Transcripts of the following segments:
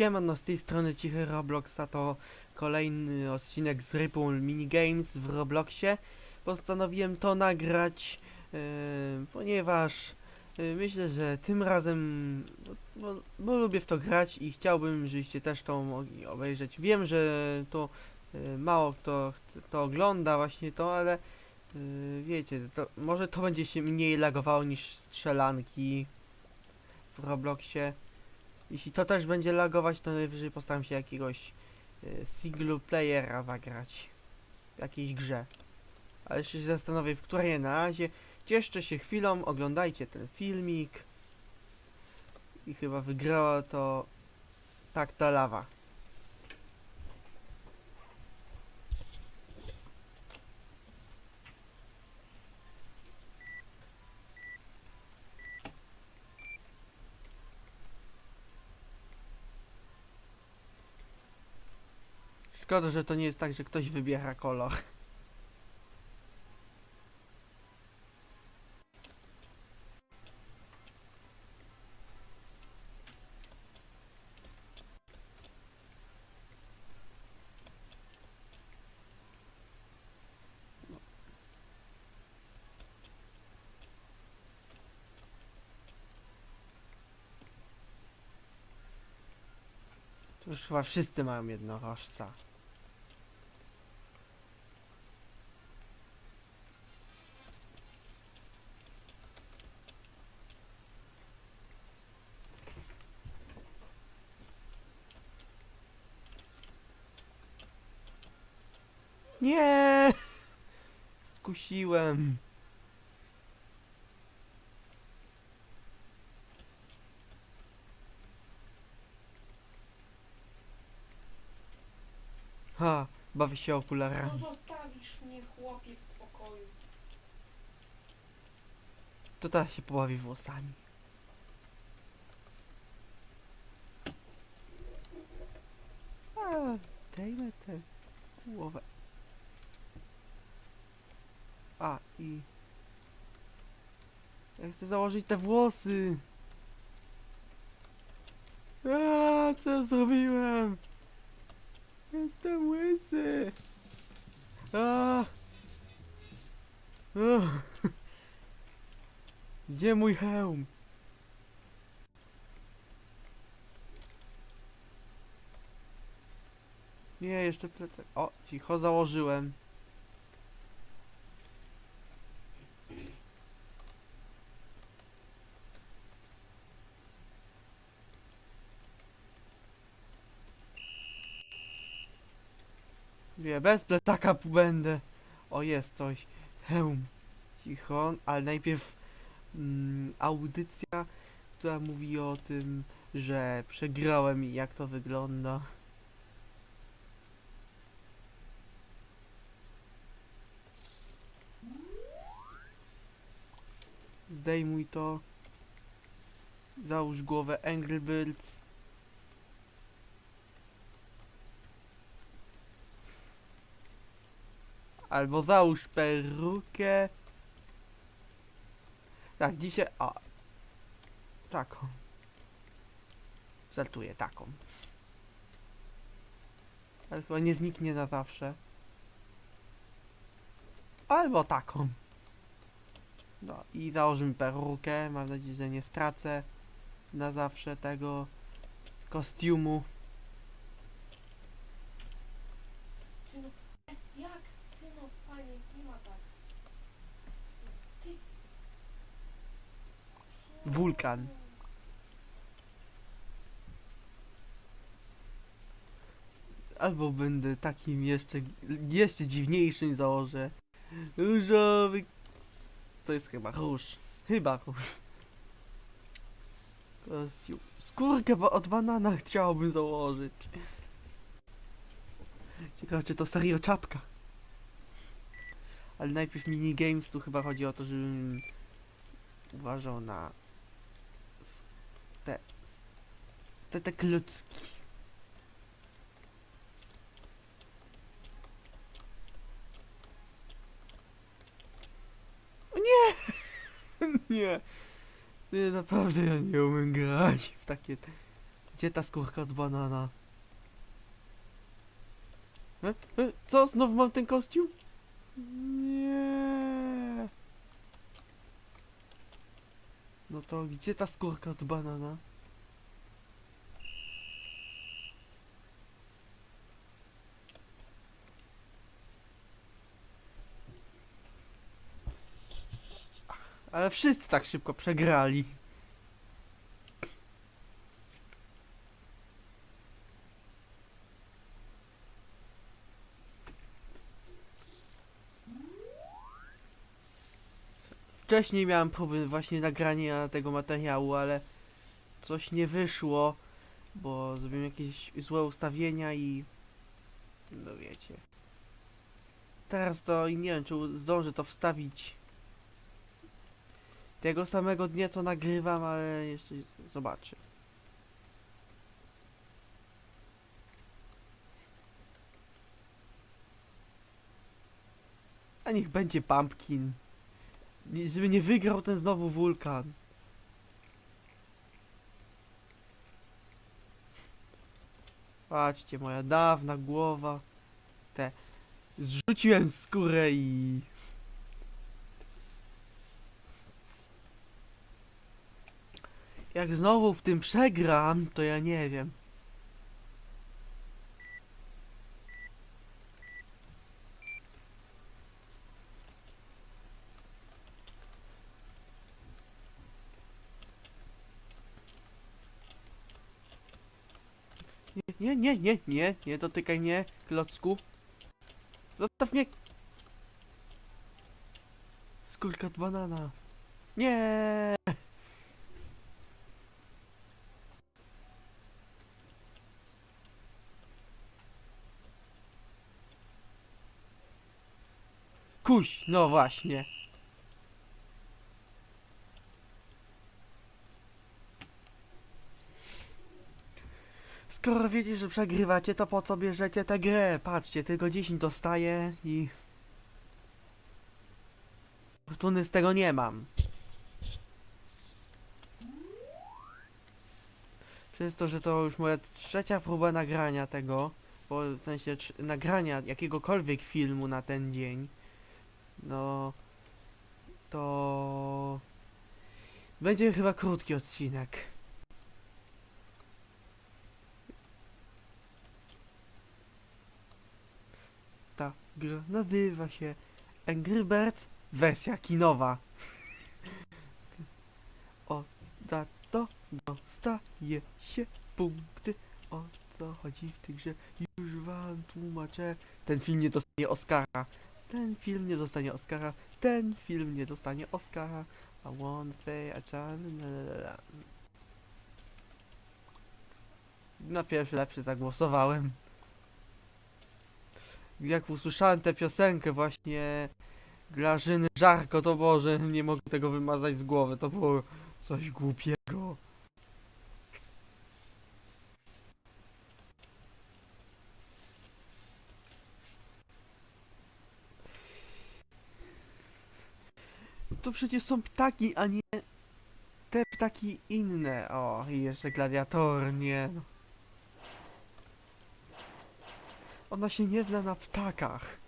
Siemano, z tej strony Cichy Robloxa to kolejny odcinek z Ripple Minigames w Robloxie. Postanowiłem to nagrać, e, ponieważ e, myślę, że tym razem, bo, bo, bo lubię w to grać i chciałbym, żebyście też to mogli obejrzeć. Wiem, że to e, mało kto to ogląda właśnie to, ale e, wiecie, to, może to będzie się mniej lagowało niż strzelanki w Robloxie. Jeśli to też będzie lagować, to najwyżej postaram się jakiegoś y, single playera zagrać. W jakiejś grze. Ale jeszcze się zastanowię, w której na razie. Cieszcie się chwilą, oglądajcie ten filmik. I chyba wygrała to tak ta lawa. Szkoda, że to nie jest tak, że ktoś wybiera kolor. Już chyba wszyscy mają jednorożca. Nie! Skusiłem. Ha, bawię się No okularami. zostawisz mnie chłopie w spokoju. To teraz się pobawi włosami. A, dajmy tę głowę. A, i... Ja chcę założyć te włosy. A, co zrobiłem? Jestem łysy. A. Gdzie mój hełm? Nie, jeszcze plecak. O, cicho, założyłem. Nie, bez plecaka będę. O, jest coś. Hełm. Cicho, ale najpierw mm, audycja, która mówi o tym, że przegrałem i jak to wygląda. Zdejmuj to. Załóż głowę Angry Birds. Albo załóż perukę. Tak, dzisiaj. A. Taką. Żartuję, taką. Ale chyba nie zniknie na zawsze. Albo taką. No i założymy perukę. Mam nadzieję, że nie stracę na zawsze tego kostiumu. Ty no, e, jak? Ty no, panie, nie ma tak. Ty. Wulkan. Albo będę takim jeszcze, jeszcze dziwniejszym założę. Różowy. To jest chyba róż. Chyba róż. Skórkę od banana chciałbym założyć. Ciekawe, czy to serio czapka. Ale najpierw minigames, tu chyba chodzi o to, żebym uważał na te, te, te klocki. O nie! nie! Nie, naprawdę ja nie umiem grać w takie Gdzie ta skórka od banana? E? E? Co? Znowu mam ten kostium? No to gdzie ta skórka od banana? Ale wszyscy tak szybko przegrali. Wcześniej miałem próby właśnie nagrania tego materiału, ale coś nie wyszło, bo zrobiłem jakieś złe ustawienia i no wiecie. Teraz to i nie wiem, czy zdążę to wstawić tego samego dnia, co nagrywam, ale jeszcze zobaczę. A niech będzie Pumpkin. Nie- Żeby nie wygrał ten znowu wulkan. Patrzcie, moja dawna głowa. Te. Zrzuciłem skórę i. Jak znowu w tym przegram, to ja nie wiem. Nie, nie, nie, nie, nie, dotykaj mnie, klocku. Zostaw mnie. Skórka od banana. Nie. Kuś, no właśnie. Skoro wiecie, że przegrywacie, to po co bierzecie tę grę? Patrzcie, tylko 10 dostaję i... Fortuny z tego nie mam. Przez to, że to już moja trzecia próba nagrania tego, bo w sensie nagrania jakiegokolwiek filmu na ten dzień, no to będzie chyba krótki odcinek. Ta gra nazywa się Angry Birds wersja kinowa. O, za to dostaje się punkty. O co chodzi w tej grze? Już wam tłumaczę. Ten film nie dostanie Oscara. Ten film nie dostanie Oscara. Ten film nie dostanie Oscara. I wanna say a la. Na pierwszy lepszy zagłosowałem. Jak usłyszałem tę piosenkę właśnie Grażyny Żarko, to Boże, nie mogę tego wymazać z głowy. To było coś głupiego. To przecież są ptaki, a nie te ptaki inne. O, i jeszcze gladiator, nie no. Ona się nie zna na ptakach.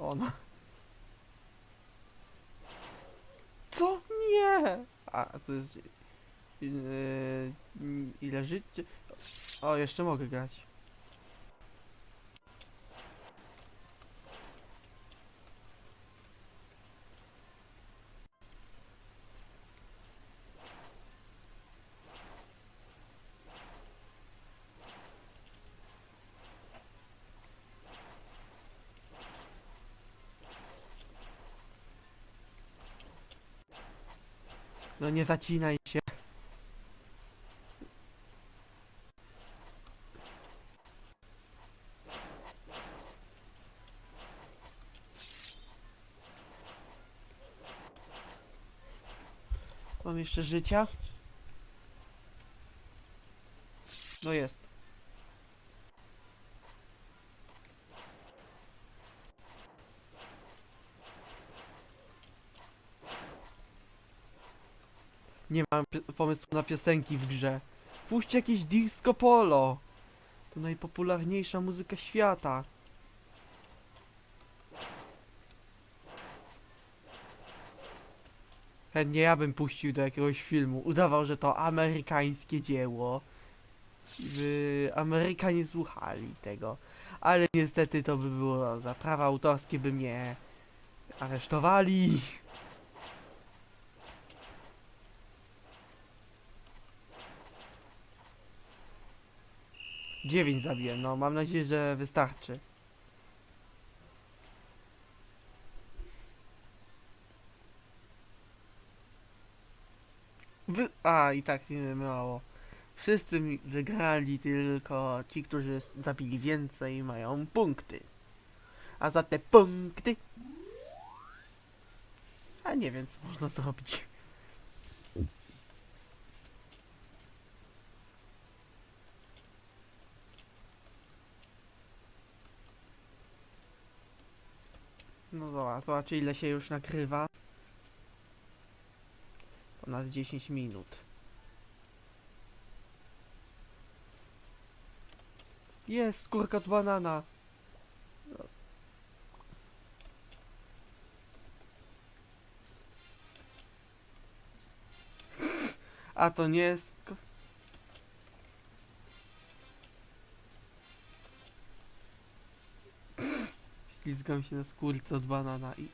Ona. Co? Nie! A, to jest... Yy, ile życia? O, jeszcze mogę grać. Nie zacinaj się. Mam jeszcze życia? No jest. Pomysłu na piosenki w grze. Puśćcie jakieś disco polo. To najpopularniejsza muzyka świata. Chętnie ja bym puścił do jakiegoś filmu. Udawał, że to amerykańskie dzieło. By Amerykanie słuchali tego. Ale niestety to by było za prawa autorskie by mnie aresztowali. Dziewięć zabiłem, no mam nadzieję, że wystarczy. Wy... A, i tak nie mało. Wszyscy wygrali, tylko ci, którzy zabili więcej, mają punkty. A za te punkty... A nie wiem, co można zrobić. No dobra, zobaczę ile się już nagrywa. Ponad 10 minut. Jest, skórka od banana. A to nie jest... Ślizgam się na skórce od banana i...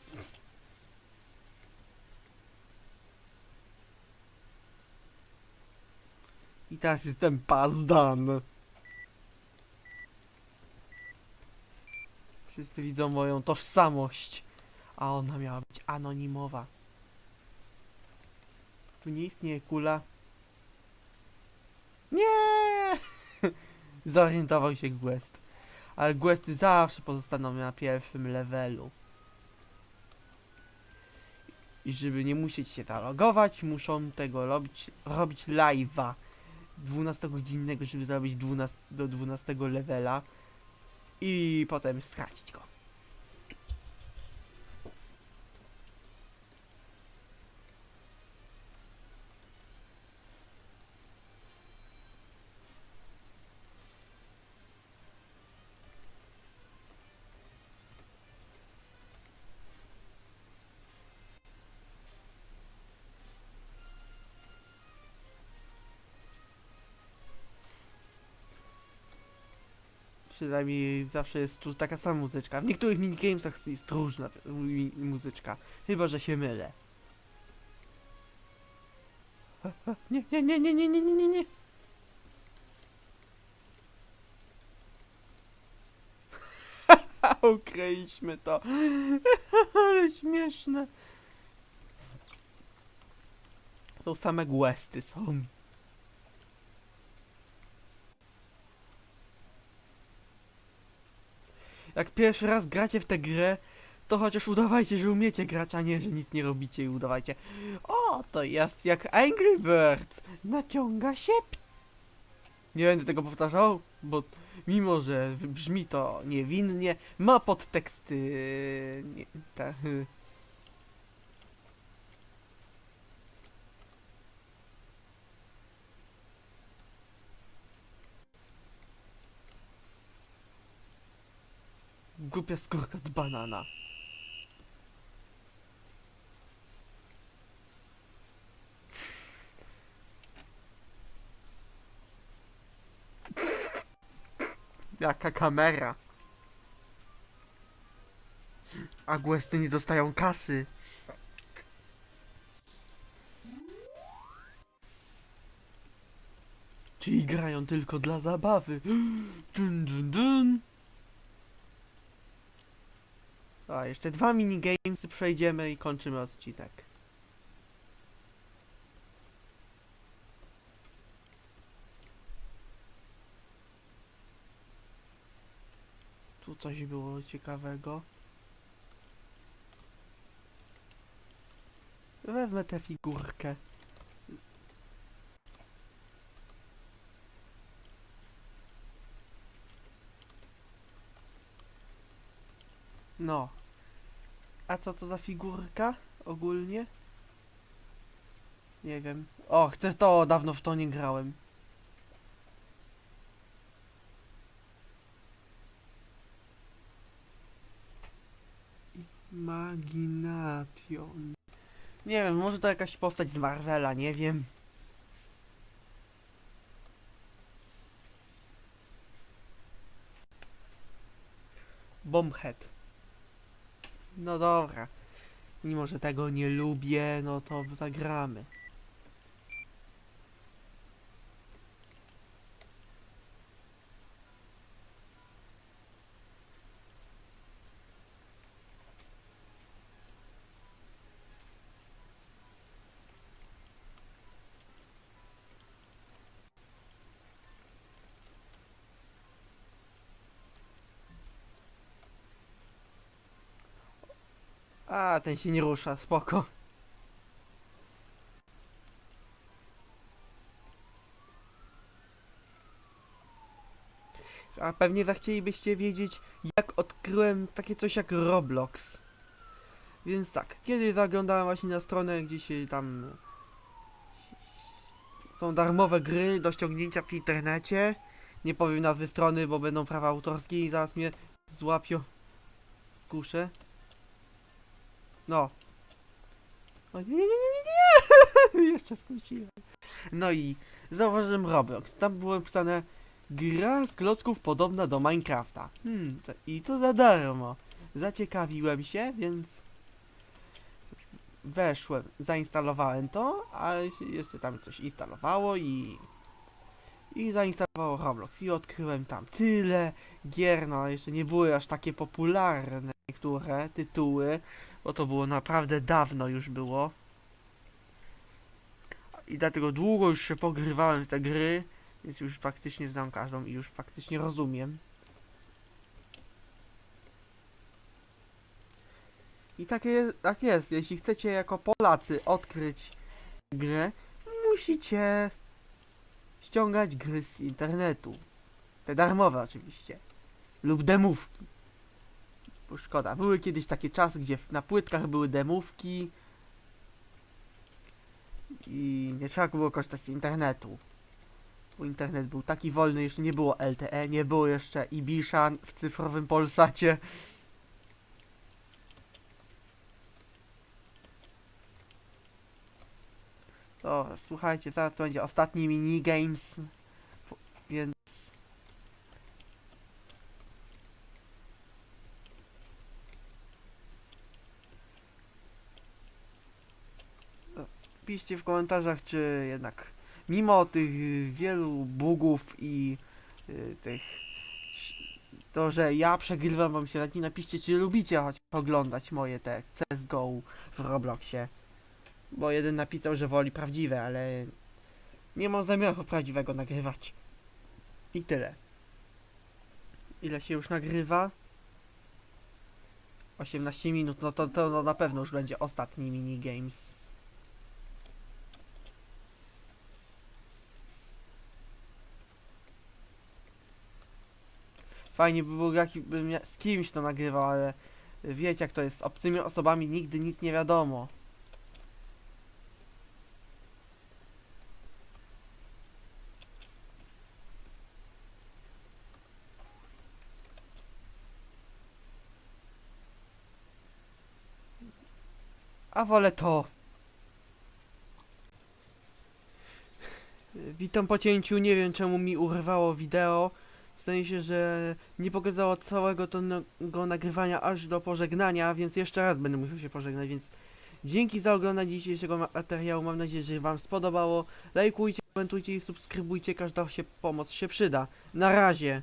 I teraz jestem pazdan. Wszyscy widzą moją tożsamość. A ona miała być anonimowa. Tu nie istnieje kula. Nie! Zorientował się Quest. Ale questy zawsze pozostaną na pierwszym levelu. I żeby nie musieć się zalogować, muszą tego robić, robić live'a 12-godzinnego, żeby zrobić 12, do 12 levela i potem stracić go. Przynajmniej zawsze jest tu taka sama muzyczka. W niektórych minigamesach jest różna muzyczka. Chyba, że się mylę. Nie, nie, nie, nie, nie, nie, nie, nie, nie. Ukryliśmy to. Ale śmieszne. To same questy są. Jak pierwszy raz gracie w tę grę, to chociaż udawajcie, że umiecie grać, a nie, że nic nie robicie i udawajcie. O, to jest jak Angry Birds. Naciąga się. Nie będę tego powtarzał, bo mimo, że brzmi to niewinnie, ma podteksty. Nie, te, Głupia skórka od banana. Jaka kamera. A Questy nie dostają kasy. Czyli grają tylko dla zabawy. Dun, dun, dun. A, jeszcze dwa minigamesy przejdziemy i kończymy odcinek. Tu coś było ciekawego. Wezmę tę figurkę. No. A co to za figurka ogólnie? Nie wiem. O, chcę to, dawno w to nie grałem. Imagination. Nie wiem, może to jakaś postać z Marvela, nie wiem. Bombhead. No dobra. Mimo, że tego nie lubię, no to zagramy. A, ten się nie rusza, spoko. A pewnie zachcielibyście wiedzieć, jak odkryłem takie coś jak Roblox. Więc tak, kiedy zaglądałem właśnie na stronę, gdzie się tam są darmowe gry do ściągnięcia w internecie. Nie powiem nazwy strony, bo będą prawa autorskie i zaraz mnie złapią. Skuszę. No. O, nie, nie, nie, nie, nie. Jeszcze skróciłem. No i zauważyłem Roblox. Tam było napisane gra z klocków podobna do Minecrafta. Hmm, co, i to za darmo. Zaciekawiłem się, więc weszłem, zainstalowałem to, ale jeszcze tam coś instalowało i i zainstalowało Roblox i odkryłem tam tyle gier, no jeszcze nie były aż takie popularne niektóre tytuły, bo to było naprawdę dawno już było. I dlatego długo już się pogrywałem w te gry, więc już faktycznie znam każdą i już faktycznie rozumiem. I tak jest, tak jest, jeśli chcecie jako Polacy odkryć grę, musicie ściągać gry z internetu. Te darmowe oczywiście. Lub demówki. Szkoda, były kiedyś takie czasy, gdzie na płytkach były demówki i nie trzeba było korzystać z internetu. Bo internet był taki wolny, jeszcze nie było LTE, nie było jeszcze Ibishan w cyfrowym Polsacie. To słuchajcie, zaraz to będzie ostatni minigames, po- więc... No, Piszcie w komentarzach, czy jednak mimo tych y, wielu bugów i y, tych... To, że ja przegrywam wam się radzi, napiszcie, czy lubicie choć oglądać moje te CSGO w Robloxie. Bo jeden napisał, że woli prawdziwe, ale nie mam zamiaru prawdziwego nagrywać. I tyle. Ile się już nagrywa? 18 minut, no to, to no na pewno już będzie ostatni minigames. Fajnie by było, jakbym ja- z kimś to nagrywał, ale wiecie jak to jest, z obcymi osobami nigdy nic nie wiadomo. A wolę to. Witam po cięciu, nie wiem czemu mi urwało wideo. W sensie, że nie pokazało całego tego nagrywania aż do pożegnania, więc jeszcze raz będę musiał się pożegnać, więc dzięki za oglądanie dzisiejszego ma- materiału. Mam nadzieję, że wam spodobało. Lajkujcie, komentujcie i subskrybujcie, każda się pomoc się przyda. Na razie.